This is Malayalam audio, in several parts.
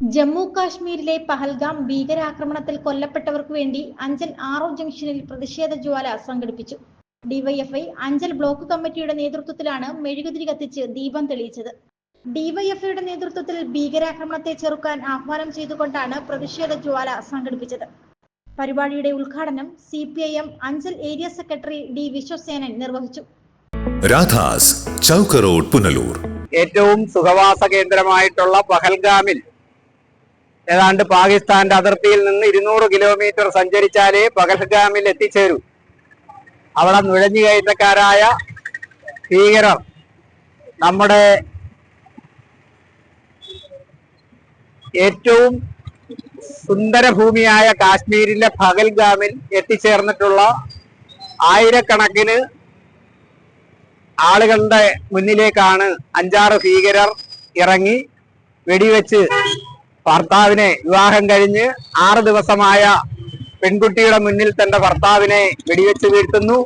ജമ്മു കാശ്മീരിലെ പഹൽഗാം ഭീകരാക്രമണത്തിൽ കൊല്ലപ്പെട്ടവർക്ക് വേണ്ടി അഞ്ചൽ ആറോ ജംഗ്ഷനിൽ പ്രതിഷേധ ജ്വാല സംഘടിപ്പിച്ചു. ഡിവൈഎഫ്ഐ അഞ്ചൽ ബ്ലോക്ക് കമ്മിറ്റിയുടെ നേതൃത്വത്തിലാണ് മെഴുകുതിരി കത്തിച്ച് ദീപം തെളിയിച്ചത്. ഡിവൈഎഫ്ഐയുടെ നേതൃത്വത്തിൽ ഭീകരാക്രമണത്തെ ചെറുക്കാൻ ആഹ്വാനം ചെയ്തുകൊണ്ടാണ് പ്രതിഷേധ ജ്വാല സംഘടിപ്പിച്ചത്. പരിപാടിയുടെ ഉദ്ഘാടനം C P I M Anchal area secretary D Viswasenan നിർവഹിച്ചു. രാധാസ് ചൗക്കറോഡ് പുനലൂർ. ഏറ്റവും സുഖവാസ കേന്ദ്രമായിട്ടുള്ള പഹൽഗാമിൽ ഏതാണ്ട് പാകിസ്ഥാന്റെ അതിർത്തിയിൽ നിന്ന് ഇരുന്നൂറ് കിലോമീറ്റർ സഞ്ചരിച്ചാലേ പഹൽഗാമിൽ എത്തിച്ചേരൂ. അവിടെ നുഴഞ്ഞുകയറ്റക്കാരായ ഭീകരർ നമ്മുടെ ഏറ്റവും സുന്ദര ഭൂമിയായ കാശ്മീരിലെ പഹൽഗാമിൽ എത്തിച്ചേർന്നിട്ടുള്ള ആയിരക്കണക്കിന് ആളുകളുടെ മുന്നിലേക്കാണ് അഞ്ചാറ് ഭീകരർ ഇറങ്ങി വെടിവെച്ച് ഭർത്താവിനെ വിവാഹം കഴിഞ്ഞ് ആറ് ദിവസമായ പെൺകുട്ടിയുടെ മുന്നിൽ തന്റെ ഭർത്താവിനെ വെടിവെച്ച് വീഴ്ത്തുന്നു.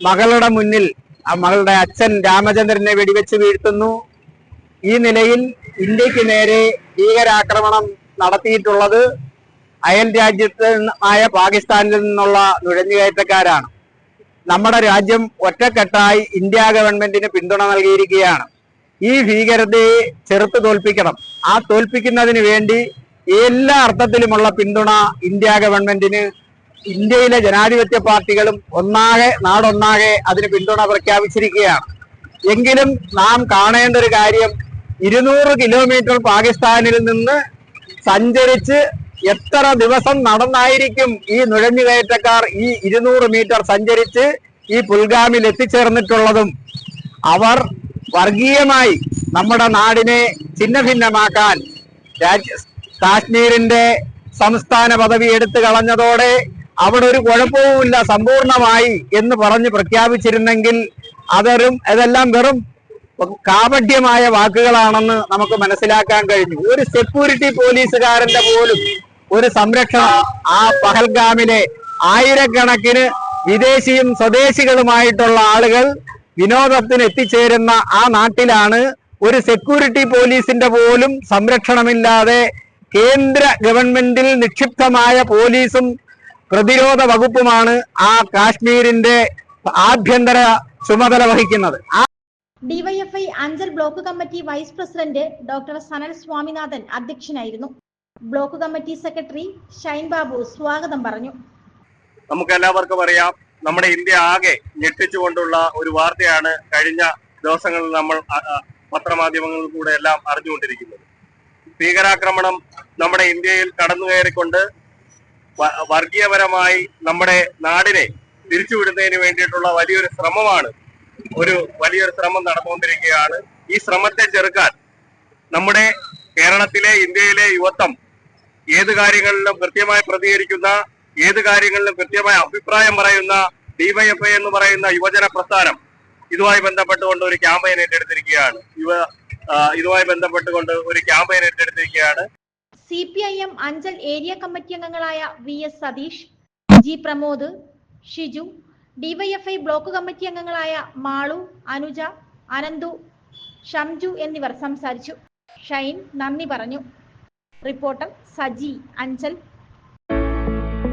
മകളുടെ മുന്നിൽ ആ മകളുടെ അച്ഛൻ രാമചന്ദ്രനെ വെടിവെച്ച് വീഴ്ത്തുന്നു. ഈ നിലയിൽ ഇന്ത്യയ്ക്ക് നേരെ ഭീകരാക്രമണം നടത്തിയിട്ടുള്ളത് അയൽ രാജ്യത്ത് ആയ പാകിസ്ഥാനിൽ നിന്നുള്ള നുഴഞ്ഞുകയറ്റക്കാരാണ്. നമ്മുടെ രാജ്യം ഒറ്റക്കെട്ടായി ഇന്ത്യ ഗവൺമെന്റിന് പിന്തുണ നൽകിയിരിക്കുകയാണ്. ഈ ഭീകരതയെ ചെറുത്ത് തോൽപ്പിക്കണം. ആ തോൽപ്പിക്കുന്നതിന് വേണ്ടി എല്ലാ അർത്ഥത്തിലുമുള്ള പിന്തുണ ഇന്ത്യ ഗവൺമെന്റിന് ഇന്ത്യയിലെ ജനാധിപത്യ പാർട്ടികളും ഒന്നാകെ നാടൊന്നാകെ അതിന് പിന്തുണ പ്രഖ്യാപിച്ചിരിക്കുകയാണ്. എങ്കിലും നാം കാണേണ്ട ഒരു കാര്യം ഇരുന്നൂറ് കിലോമീറ്റർ പാകിസ്ഥാനിൽ നിന്ന് സഞ്ചരിച്ച് എത്ര ദിവസം നടന്നായിരിക്കും ഈ നുഴഞ്ഞുകയറ്റക്കാർ ഈ ഇരുന്നൂറ് മീറ്റർ സഞ്ചരിച്ച് ഈ പുൽഗാമിൽ എത്തിച്ചേർന്നിട്ടുള്ളതും? അവർ വർഗീയമായി നമ്മുടെ നാടിനെ ഛിന്നഭിന്നമാക്കാൻ രാജ്യ കാശ്മീരിന്റെ സംസ്ഥാന പദവി എടുത്തു കളഞ്ഞതോടെ അവിടെ ഒരു കുഴപ്പവുമില്ല സമ്പൂർണമായി എന്ന് പറഞ്ഞ് പ്രഖ്യാപിച്ചിരുന്നെങ്കിൽ അതൊരും ഇതെല്ലാം വെറും കാപഢ്യമായ വാക്കുകളാണെന്ന് നമുക്ക് മനസ്സിലാക്കാൻ കഴിഞ്ഞു. ഒരു സെക്യൂരിറ്റി പോലീസുകാരന്റെ പോലും ഒരു സംരക്ഷണം ആ പഹൽഗാമിലെ ആയിരക്കണക്കിന് വിദേശിയും സ്വദേശികളുമായിട്ടുള്ള ആളുകൾ വിനോദത്തിന് എത്തിച്ചേരുന്ന ആ നാട്ടിലാണ് ഒരു സെക്യൂരിറ്റി പോലീസിന്റെ പോലും സംരക്ഷണമില്ലാതെ കേന്ദ്ര ഗവൺമെന്റിൽ നിക്ഷിപ്തമായ പോലീസും പ്രതിരോധ വകുപ്പുമാണ് ആ കാശ്മീരിന്റെ ആഭ്യന്തര ചുമതല വഹിക്കുന്നത്. DYFI Anchal block committee vice president doctor Sanal Swaminathan അധ്യക്ഷനായിരുന്നു. Block committee secretary Shine Babu സ്വാഗതം പറഞ്ഞു. നമുക്ക് എല്ലാവർക്കും അറിയാം. നമ്മുടെ ഇന്ത്യ ആകെ ഞെട്ടിച്ചുകൊണ്ടുള്ള ഒരു വാർത്തയാണ് കഴിഞ്ഞ ദിവസങ്ങളിൽ നമ്മൾ പത്രമാധ്യമങ്ങളിൽ കൂടെ എല്ലാം അറിഞ്ഞുകൊണ്ടിരിക്കുന്നത്. ഭീകരാക്രമണം നമ്മുടെ ഇന്ത്യയിൽ കടന്നു കയറിക്കൊണ്ട് വർഗീയപരമായി നമ്മുടെ നാടിനെ തിരിച്ചുവിടുന്നതിന് വേണ്ടിയിട്ടുള്ള വലിയൊരു ശ്രമമാണ് ഒരു വലിയൊരു ശ്രമം നടന്നുകൊണ്ടിരിക്കുകയാണ്. ഈ ശ്രമത്തെ ചെറുക്കാൻ നമ്മുടെ കേരളത്തിലെ ഇന്ത്യയിലെ യുവത്വം ഏത് കാര്യങ്ങളിലും കൃത്യമായി പ്രതികരിക്കുന്ന ഏത് കാര്യങ്ങളിലും കൃത്യമായ അഭിപ്രായം പറയുന്ന ഡിവൈഎഫ്ഐ എന്ന് പറയുന്ന യുവജന പ്രസ്ഥാനം ഇതുമായി ബന്ധപ്പെട്ടുകൊണ്ട് ഒരു ക്യാമ്പയിൻ ഏറ്റെടുത്തിരിക്കുകയാണ്. യുവ ഇതുമായി ബന്ധപ്പെട്ടുകൊണ്ട് ഒരു campaign ഏറ്റെടുത്തിരിക്കുകയാണ്. C P I M Anchal area committee അംഗങ്ങളായ V S Satheesh G Pramod Shiju DYFI block committee അംഗങ്ങളായ മാളു അനുജ അനന്തു ഷംജു എന്നിവർ സംസാരിച്ചു. ഷൈൻ നന്ദി പറഞ്ഞു. റിപ്പോർട്ടർ സജി അഞ്ചൽ.